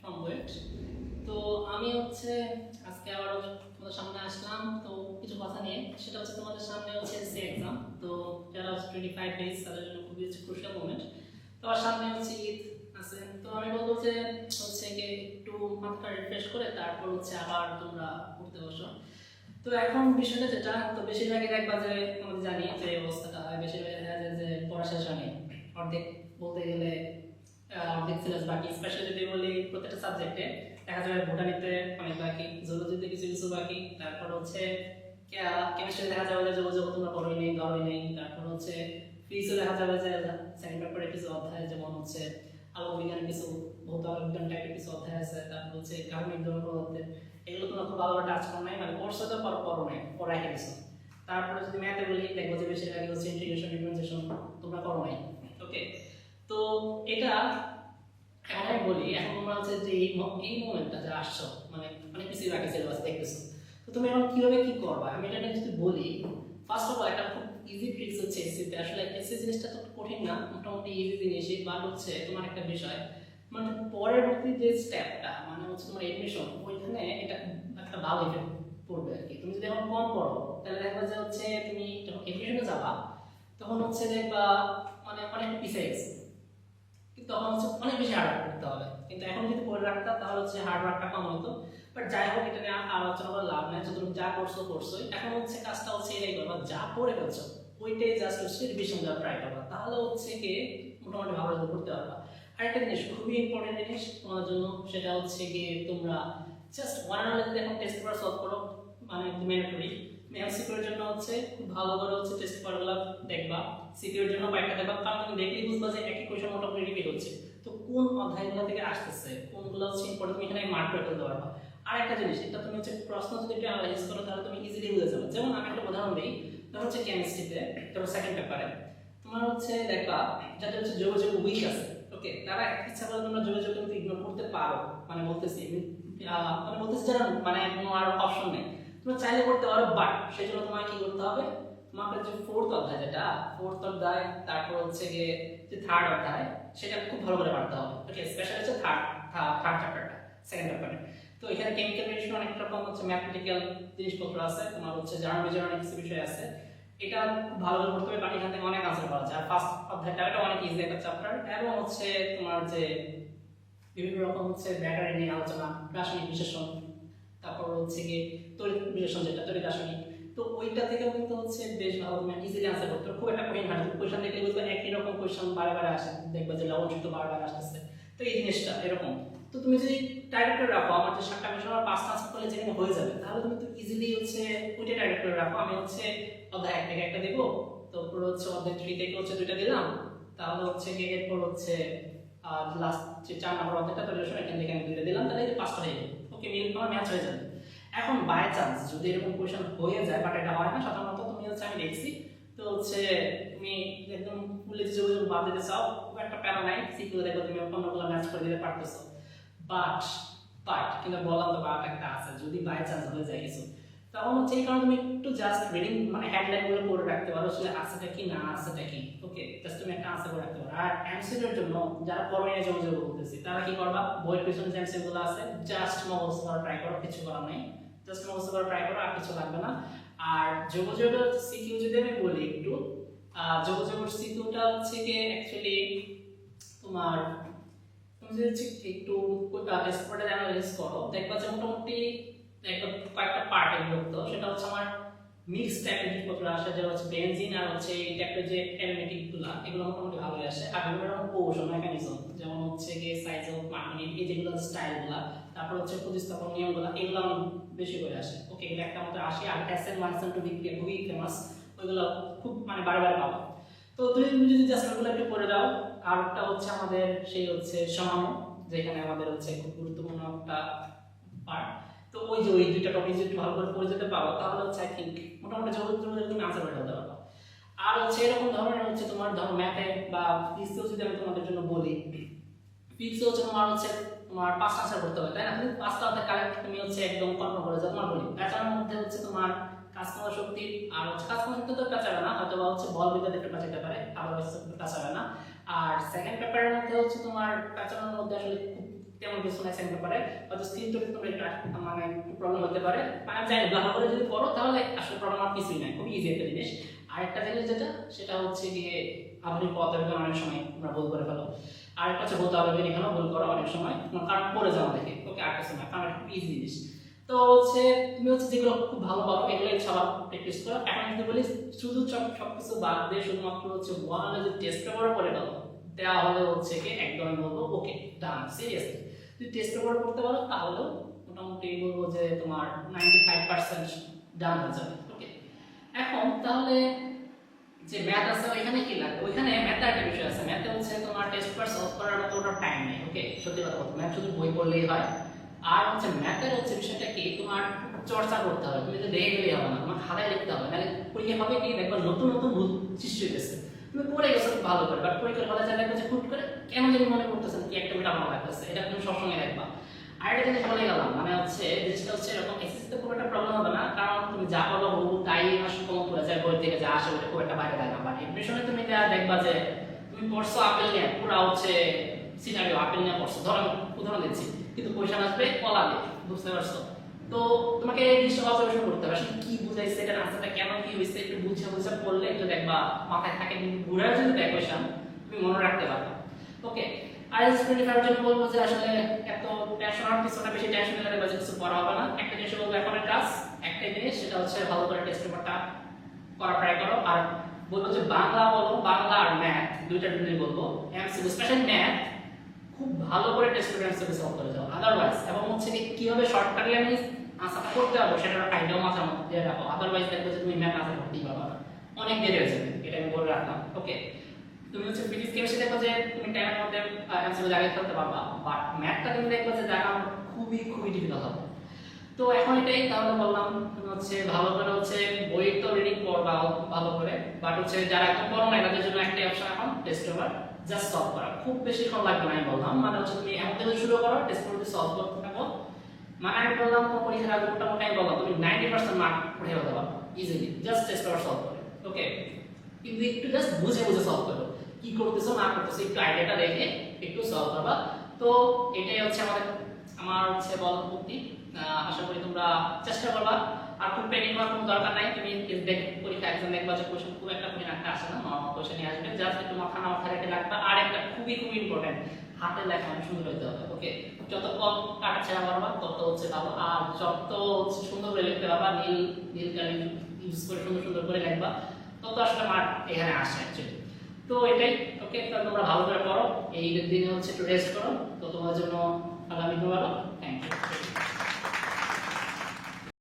From তো আমি হচ্ছে আজকে আবারও তোমাদের সামনে আসলাম। তো কিছু কথা নিয়ে, সেটা হচ্ছে তোমাদের সামনে হচ্ছে সে এক্সাম তো যারা টোয়েন্টি ফাইভ ডেজ তাদের জন্য খুবই ক্রুশিয়াল মোমেন্ট তো আমার সামনে হচ্ছে ঈদ আছে। তো আমি বলব যে হচ্ছে গিয়ে একটু মাথাটা রিফ্রেশ করে তারপর হচ্ছে আবার তোমরা পড়তে বসো। তো এখন বিষয়টা যেটা, তো বেশিরভাগই দেখবা যে আমাদের জানি যে অবস্থাটা বেশিরভাগ দেখা যায় যে পড়া শেষ হয়নি। অর্ধেক বলতে গেলে আহ, সিলেবাস বাকি স্পেশালি যদি বলি প্রত্যেকটা সাবজেক্টে দেখা যাবে ভুটানিতে অনেক বাকি জুলজিতে কিছু কিছু বাকি তারপর হচ্ছে কেমিস্ট্রি দেখা যাবে যে যোগাযোগ তোমরা পড়োই নেই ধরোই নেই তারপর হচ্ছে ফিজিক্সও দেখা যাবে যে সেকেন্ড পেপারে কিছু অধ্যায় যেমন হচ্ছে আলোক বিজ্ঞানের কিছু ভৌত বিজ্ঞান টাইপের কিছু অধ্যায় আছে তারপর হচ্ছে কার্মিক ধর্ম পদার্থের এগুলো তোমরা খুব ভালোভাবে টাচ করো নাই মানে কোর্স হয়তো পর পড়ো নাই পড়া গেছো। তারপরে যদি ম্যাথে বলি দেখব যে বেশিরভাগই হচ্ছে ইন্টিগ্রেশন ডিফারেন্সিয়েশন তোমরা করো নাই ওকে তো এটা এখন আমি বলি এখন তোমরা হচ্ছে যে এই এই মোমেন্টটা যে আসছো মানে অনেক কিছু বাকি সিলেবাস দেখতেছো। তো তুমি এখন কীভাবে কি করবা? আমি এটা যদি বলি ফার্স্ট অফ অল একটা খুব ইজি ট্রিক্স হচ্ছে এসসিতে আসলে এসসি জিনিসটা তো কঠিন না মোটামুটি ইজি জিনিসই বাট হচ্ছে তোমার একটা বিষয় মানে পরবর্তী যে স্টেপটা মানে হচ্ছে তোমার এডমিশন ওইখানে এটা একটা ভালো ইফেক্ট পড়বে আর কি। তুমি যদি এখন কম পড়ো তাহলে দেখবা যে হচ্ছে তুমি যখন এডমিশনে যাবা তখন হচ্ছে দেখবা মানে অনেক পিছিয়ে গেছে। তখন হচ্ছে অনেক বেশি হার্ড ওয়ার্ক করতে হবে। কিন্তু এখন যদি পড়ে রাখতাম, তাহলে হচ্ছে হার্ড ওয়ার্কটা কম হতো। বাট যাই হোক, এটা নিয়ে আলোচনা করে লাভ নাই। যতটুকু যা করছ, করছোই। এখন হচ্ছে কাজটা হচ্ছে এটাই করবা, যা পড়ে ফেলছো, ওইটাই জাস্ট হচ্ছে রিভিশন দেওয়ার ট্রাই করবা। তাহলে হচ্ছে কি মোটামুটি ভালো করে করতে পারবা। আরেকটা জিনিস, খুবই ইম্পর্টেন্ট জিনিস তোমার জন্য, সেটা হচ্ছে গিয়ে তোমরা জাস্ট ওয়ান আওয়ার যদি এখন টেস্ট পেপার সলভ করো মানে ম্যান্ডেটরি মেয়াল সিকিউর জন্য হচ্ছে খুব ভালো করে হচ্ছে টেস্ট পেপারগুলো দেখবা। সিকিউর জন্য কয়েকটা দেখবা কারণ তুমি দেখলেই বুঝবা যে একই কোয়েশন মোটামুটি রিপিট হচ্ছে। তো কোন অধ্যায়গুলো থেকে আসতেছে? কোনগুলো হচ্ছে ইম্পর্টেন্ট এখানে মার্ক করে ফেলতে পারবা। আর একটা জিনিস এটা তুমি হচ্ছে প্রশ্ন যদি একটু অ্যানালাইজ করো, তাহলে তুমি ইজিলি বুঝে যাবে। যেমন আমি একটা উদাহরণ দিই, ধরো হচ্ছে কেমিস্ট্রিতে ধরো সেকেন্ড পেপারে তোমার হচ্ছে দেখবা যাদের হচ্ছে যোগাযোগ উইক আছে ওকে তারা ইচ্ছা করে তোমরা যোগাযোগ কিন্তু ইগনোর করতে পারো। মানে বলতেছি মানে বলতেছি যারা মানে কোনো আর অপশন নেই। তুমি চাইলে করতে পারো বাট সেই জন্য তোমাকে কি করতে হবে? তোমাকে যে ফোর্থ অধ্যায় যেটা ফোর্থ অধ্যায়, তারপর হচ্ছে গিয়ে যে থার্ড অধ্যায়, সেটা খুব ভালো করে পারতে হবে। ওকে স্পেশালি হচ্ছে থার্ড থার্ড চ্যাপ্টারটা সেকেন্ড পেপারে তো এখানে কেমিক্যাল রিলেশন অনেক রকম, হচ্ছে ম্যাথমেটিক্যাল জিনিসপত্র আছে, তোমার হচ্ছে জার্মান বিজয় অনেক কিছু বিষয় আছে। এটা খুব ভালো করে পড়তে হবে, বাট এখান থেকে অনেক আনসার পাওয়া যায়। আর ফার্স্ট অধ্যায়টা এটা অনেক ইজি একটা চ্যাপ্টার এবং হচ্ছে তোমার যে বিভিন্ন রকম হচ্ছে ব্যাটারি নিয়ে আলোচনা, রাসায়নিক বিশ্লেষণ, তারপর হচ্ছে গিয়ে তড়িৎ বিশ্লেষণ যেটা, তড়িৎ রাসায়নিক। তো ওইটা থেকে কিন্তু হচ্ছে বেশ ভালো ইজিলি আনসার করতে খুব একটা কঠিন হয় কোয়েশন দেখলে বুঝবে একই রকম কোয়েশন বারে বারে আসে, দেখবে যে লবণ শুধু বারবার আসতেছে। তো এই জিনিসটা, এরকম। তো তুমি যদি টার্গেট করে রাখো, আমার যে সাতটা মিশন আর পাঁচটা আনসার করলে যেখানে হয়ে যাবে, তাহলে তুমি তো ইজিলি হচ্ছে ওইটা টার্গেট করে রাখো। আমি হচ্ছে অধ্যায় এক থেকে একটা দেবো তারপর হচ্ছে অধ্যায় থ্রি থেকে হচ্ছে দুইটা দিলাম, তাহলে হচ্ছে গিয়ে এরপর হচ্ছে লাস্ট যে চার নম্বর অধ্যায়টা তৈরি এখান থেকে আমি দুইটা দিলাম, তাহলে পাঁচটা হয়ে যাবে ওকে মিল আমার ম্যাচ হয়ে যাবে। এখন বাই চান্স যদি এরকম কোয়েশন হয়ে যায় বাট এটা হয় না, সাধারণত তুমি হচ্ছে আমি দেখছি, তো হচ্ছে তুমি একদম ফুলে যোগাযোগ বাদ দিতে চাও, খুব একটা প্যারা নাই সিকিউ দেখো তুমি অন্যগুলো ম্যাচ করে দিতে পারতেছো। বাট বাট কিন্তু বললাম তো বাট একটা আছে, যদি বাই চান্স হয়ে যায় কিছু, তখন হচ্ছে এই কারণে তুমি একটু জাস্ট রিডিং মানে হেডলাইনগুলো পড়ে রাখতে পারো, আসলে আছেটা কি, না আছেটা কি ওকে জাস্ট তুমি একটা আনসার করে রাখতে পারো। আর এমসিকিউর জন্য যারা নিয়ে যোগাযোগ বলতেছি তারা কি করবা? বইয়ের পিছনে যে এমসিকিউ আছে জাস্ট মুখস্থ করা ট্রাই করো, কিছু করার নেই। জাস্ট মুখস্থ করা ট্রাই করো, আর কিছু লাগবে না। আর যোগাযোগের সিকিউ যদি আমি বলি একটু যোগাযোগ যোগাযোগের সিকিউটা হচ্ছে কি অ্যাকচুয়ালি তোমার, তুমি যদি একটু এক্সপোর্টে অ্যানালাইজ করো, দেখবা যে মোটামুটি একটা কয়েকটা পার্টে বিভক্ত। সেটা হচ্ছে আমার মিক্স টাইপের জিনিসপত্র আসে যেটা হচ্ছে বেনজিন আর হচ্ছে এই টাইপের যে অ্যারোমেটিকগুলা, এগুলো মোটামুটি ভালোই আসে। আর বিভিন্ন রকম কৌশল মেকানিজম যেমন হচ্ছে গিয়ে সাইজ অফ মার্কিং এই যেগুলো স্টাইলগুলা, তারপর হচ্ছে প্রতিস্থাপন নিয়মগুলো, এগুলো আমার বেশি করে আসে। ওকে এগুলো একটা মতো আসে। আর এস এন ওয়ান টু বিক্রিয়া খুবই ফেমাস ওইগুলো খুব মানে বারে বারে পাবো তো তুমি তুমি যদি জাস্ট একটু করে দাও, আরেকটা হচ্ছে আমাদের সেই হচ্ছে সামান্য, যেখানে আমাদের হচ্ছে খুব গুরুত্বপূর্ণ একটা পার্ট তো ওই যে ওই দুইটা টপিক যদি ভালো করে পড়ে যেতে পারো, তাহলে হচ্ছে আই থিঙ্ক মোটামুটি যোগাযোগ যোগাযোগ তুমি আনসার করে ফেলতে পারো আর হচ্ছে এরকম ধরনের হচ্ছে তোমার ধরো ম্যাথে বা ফিজিক্সেও যদি আমি তোমাদের জন্য বলি ফিজিক্সে হচ্ছে তোমার হচ্ছে তোমার পাঁচটা আনসার করতে হবে, তাই না? তুমি পাঁচটা অর্থাৎ কারেক্ট তুমি হচ্ছে একদম কল্পনা করে যাও, তোমার বলি। প্যাচারের মধ্যে হচ্ছে তোমার কাজ শক্তি আর হচ্ছে কাজ শক্তি তো পেঁচাবে না হয়তো বা হচ্ছে বল বিদ্যা একটু পেঁচাতে পারে, আবার হচ্ছে পেঁচাবে না। আর সেকেন্ড পেপারের মধ্যে হচ্ছে তোমার প্যাচারের মধ্যে আসলে খুব তেমন কিছু না সেকেন্ড পেপারে হয়তো সিমটম তোমরা একটু মানে প্রবলেম হতে পারে। আমি জানি ভালো করে যদি পড়ো, তাহলে আসলে প্রবলেম আর কিছুই নাই, খুবই ইজি একটা জিনিস। আরেকটা জিনিস যেটা, সেটা হচ্ছে গিয়ে আধুনিক পদার্থ অনেক সময় তোমরা ভুল করে ফেলো। আরেকটা হচ্ছে বলতে হবে এখানেও ভুল করো অনেক সময় কারণ পড়ে যাও দেখে, ওকে আর কিছু না, কারণ খুব ইজি জিনিস। তো হচ্ছে, তুমি হচ্ছে যেগুলো খুব ভালো পারো এগুলো সবার প্র্যাকটিস করো। এখন যদি বলি, শুধু সব কিছু বাদ দিয়ে শুধুমাত্র হচ্ছে ওয়ান টেস্ট পেপারও পড়ে গেলো দেওয়া হলে হচ্ছে কি একদম বলব ওকে ডান সিরিয়াসলি যদি টেস্ট পেপার পড়তে পারো, তাহলেও মোটামুটি বলব যে তোমার নাইনটি ফাইভ পার্সেন্ট ডান হয়ে যাবে ওকে এখন তাহলে যে ম্যাথ আছে ওইখানে কি লাগবে? ওইখানে ম্যাথ একটা বিষয় আছে। ম্যাথে হচ্ছে তোমার টেস্ট পেপার সলভ করার মতো ওটা টাইম নেই ওকে সত্যি কথা বলতে ম্যাথ শুধু বই পড়লেই হয়। আর হচ্ছে ম্যাথের হচ্ছে বিষয়টা কি? তোমার চর্চা করতে হবে। তুমি তো দেখে হবে না, তোমার খাতায় লিখতে হবে। নাহলে পরীক্ষা হবে কি? দেখবা নতুন নতুন সৃষ্টি হইতেছে। তুমি পড়ে গেছো ভালো করে বাট পরীক্ষার যা দেখবে যে হুট করে, কেন জানি মনে করতেছে না, কি একটা বিটা ভালো লাগতেছে এটা তুমি সবসময় দেখবা আর একটা জিনিস বলে গেলাম মানে হচ্ছে জিনিসটা হচ্ছে এরকম এসএসসি তে খুব একটা প্রবলেম হবে না, কারণ তুমি যা পাবা বহু তাই আসলে কম পড়ে যায় বই থেকে যা আসে ওটা খুব একটা বাইরে যায় না। বাট এডমিশনে তুমি দেখবা যে তুমি পড়ছো আপেল নিয়ে, পুরো হচ্ছে সিনারিও আপেল নিয়ে পড়ছো। ধরো উদাহরণ দিচ্ছি, কিন্তু কোয়েশন আসবে কলা দিয়ে বুঝতে পারছ? তো তোমাকে জিনিসটা অবজারভেশন করতে হবে। আসলে কি বুঝাইছে এটা আনসারটা কেন কি হয়েছে একটু বুঝে বুঝে পড়লে একটু দেখবা মাথায় থাকে কিন্তু ঘুরে যদি কোয়েশন তুমি মনে রাখতে পারবে। ওকে আর এস টোয়েন্টি ফাইভ জন্য বলব যে আসলে এত টেনশন আর কিছু না বেশি টেনশন দেখবা যে কিছু করা হবে না। একটা জিনিস বলব এখনের কাজ, একটা জিনিস সেটা হচ্ছে ভালো করে টেস্ট পেপারটা করা ট্রাই করো। আর বলব যে বাংলা বলো, বাংলা আর ম্যাথ দুইটা দুটোই বলব। এমসিকিউ স্পেশাল ম্যাথ খুব ভালো করে টেস্ট এমসিকিউ সলভ করে যাও আদারওয়াইজ এবং হচ্ছে কি কীভাবে শর্টকাটলি আমি আনসারটা করতে পারব, সেটার আইডিয়াও মাথার মধ্যে দিয়ে রাখো আদারওয়াইজ দেখবে তুমি ম্যাথ আনসার করতেই পারবে না। অনেক দেরি হয়ে যাবে এটা আমি বলে রাখলাম। ওকে তুমি হচ্ছে ফিজিক্স কেমিস্ট্রি দেখো যে তুমি টাইমের মধ্যে এমসিকিউ জায়গায় ফেলতে পারবা। বাট ম্যাথটা তুমি দেখবে যে জায়গা খুবই খুবই ডিফিকাল্ট হবে। তো এখন এটাই, তাহলে বললাম হচ্ছে ভালো করে হচ্ছে বই তো রিডিং পড়বা ভালো করে। বাট হচ্ছে যারা একদম পড়ো না তাদের জন্য একটা অপশন এখন টেস্ট পেপার জাস্ট সলভ করা। খুব বেশি সময় লাগবে না আমি বললাম। মানে হচ্ছে তুমি এমন থেকে শুরু করো টেস্ট পেপার সলভ করতে থাকো মানে আমি বললাম পরীক্ষার আগে মোটামুটি আমি বললাম তুমি নাইনটি পার্সেন্ট মার্ক উঠে হতে easily just test paper solve করে। ওকে কিন্তু একটু জাস্ট বুঝে বুঝে সলভ করো। কি করতেছো না করতেছো একটু আইডিয়াটা দেখে একটু সলভ করবা। তো এটাই হচ্ছে আমাদের আমার হচ্ছে আহ, আশা করি তোমরা চেষ্টা করবা। আর খুব হওয়ার কোনো দরকার নাই, তুমি দেখ পরীক্ষা একদম দেখবা যে কোশ্চেন খুব একটা কঠিন একটা আসে না নর্মাল কোশ্চেনই আসবে। জাস্ট একটু মাথা না মাথা রেখে রাখবা। আর একটা খুবই খুবই ইম্পর্টেন্ট হাতের লেখা সুন্দর হতে হবে ওকে যত কম কাটা ছেঁড়া পারবা, তত হচ্ছে ভালো। আর যত সুন্দর করে লিখতে পারবা, নীল নীল কালি ইউজ করে সুন্দর সুন্দর করে লিখবা, তত আসলে মার্ক এখানে আসে অ্যাকচুয়ালি তো এটাই ওকে তাহলে তোমরা ভালো করে পড়ো। এই দিনে হচ্ছে একটু রেস্ট করো। তো তোমার জন্য